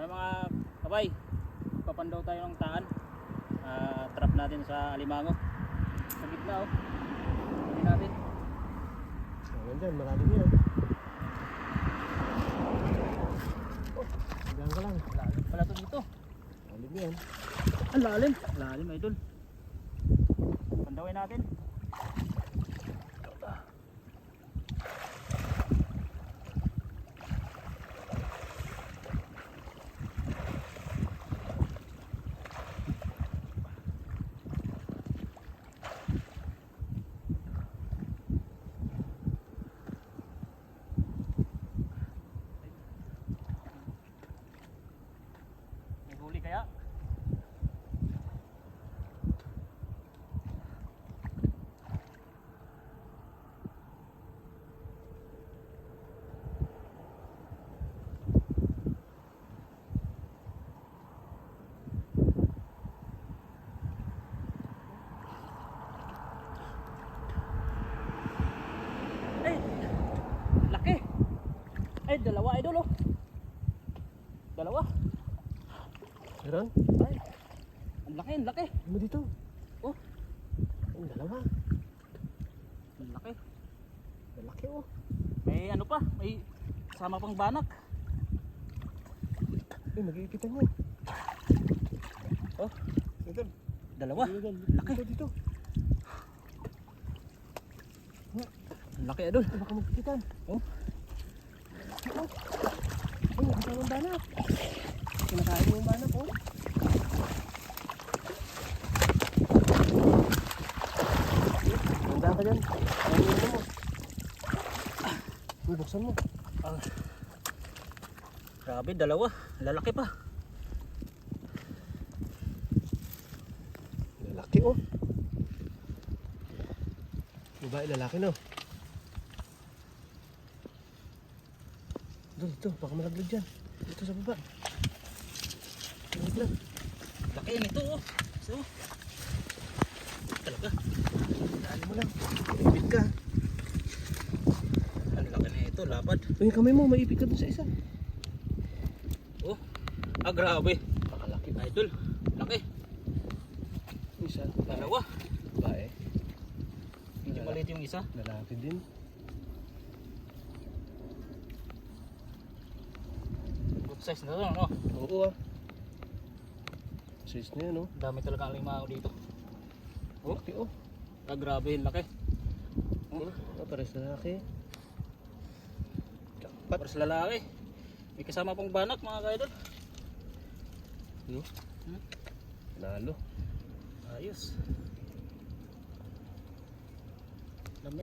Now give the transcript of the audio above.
Ay mga kabay, papandaw tayo ng taan. Ah, trap natin sa Alimango. Sa gitna oh. Hindi natin. Ayan dyan, marami yan. Oh, hanggang ka lang. Lalim pala to dito. Alim yan. Ang lalim. Lalim idol. Pandawin natin. May huli kaya? Ay! Laki! Ay, dalawa idol oh. Dalawa. Meron? Ay. Ang laki, ang laki. Ano dito? Oh. Ang dalawa. Ang laki. Malaki oh. May ano pa, may sama pang banak. Eh, nag-iipitan mo. Oh, Ito. dalawa. Laki. Dito, dito. Ang laki. Ito, baka magkikitan. Oh. Oh. Oh, mo ang banak. Kinakain mo yung banak, oh. Handa ka dyan. Ayun mo. Ah. Grabe, dalawa. Lalaki pa. Lalaki, oh. Babae, lalaki, no? Doon, dito. Baka malaglag dyan. Dito sa baba. Malaglag. Laki nito oh. So, talaga. Dali mo lang. Ipit ka. Ang laki na ito, lapad. Yung kamay mo, maipit ka dun sa isa. Oh, ah grabe. Pakalaki ba? Idol, laki. Isa. Dalawa. Bae. Medyo maliit yung isa. Lalaki din. Size na to, no? Oo ah. Size na yan, oh. Dami talaga ang limango dito. Oh, okay, oh. Ah, grabe, yung laki. Oh, oh pares lalaki. Para sa lalaki. May kasama pang banak mga kaidol. No? Hmm? Nalo. Ayos.